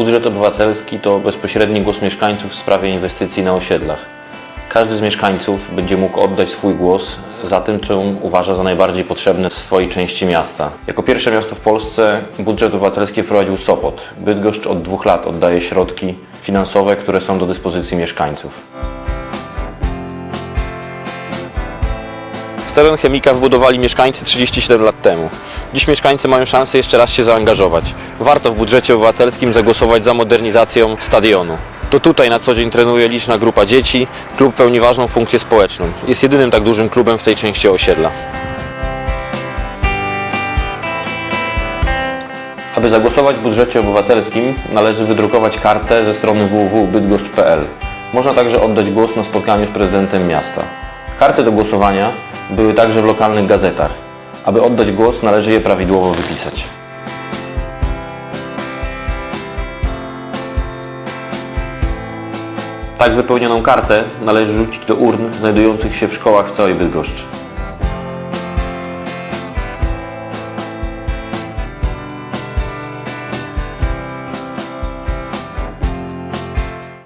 Budżet obywatelski to bezpośredni głos mieszkańców w sprawie inwestycji na osiedlach. Każdy z mieszkańców będzie mógł oddać swój głos za tym, co uważa za najbardziej potrzebne w swojej części miasta. Jako pierwsze miasto w Polsce budżet obywatelski wprowadził Sopot. Bydgoszcz od dwóch lat oddaje środki finansowe, które są do dyspozycji mieszkańców. Teren chemika wybudowali mieszkańcy 37 lat temu. Dziś mieszkańcy mają szansę jeszcze raz się zaangażować. Warto w budżecie obywatelskim zagłosować za modernizacją stadionu. To tutaj na co dzień trenuje liczna grupa dzieci. Klub pełni ważną funkcję społeczną. Jest jedynym tak dużym klubem w tej części osiedla. Aby zagłosować w budżecie obywatelskim, należy wydrukować kartę ze strony www.bydgoszcz.pl. Można także oddać głos na spotkaniu z prezydentem miasta. Karty do głosowania były także w lokalnych gazetach. Aby oddać głos, należy je prawidłowo wypisać. Tak wypełnioną kartę należy rzucić do urn znajdujących się w szkołach w całej Bydgoszczy.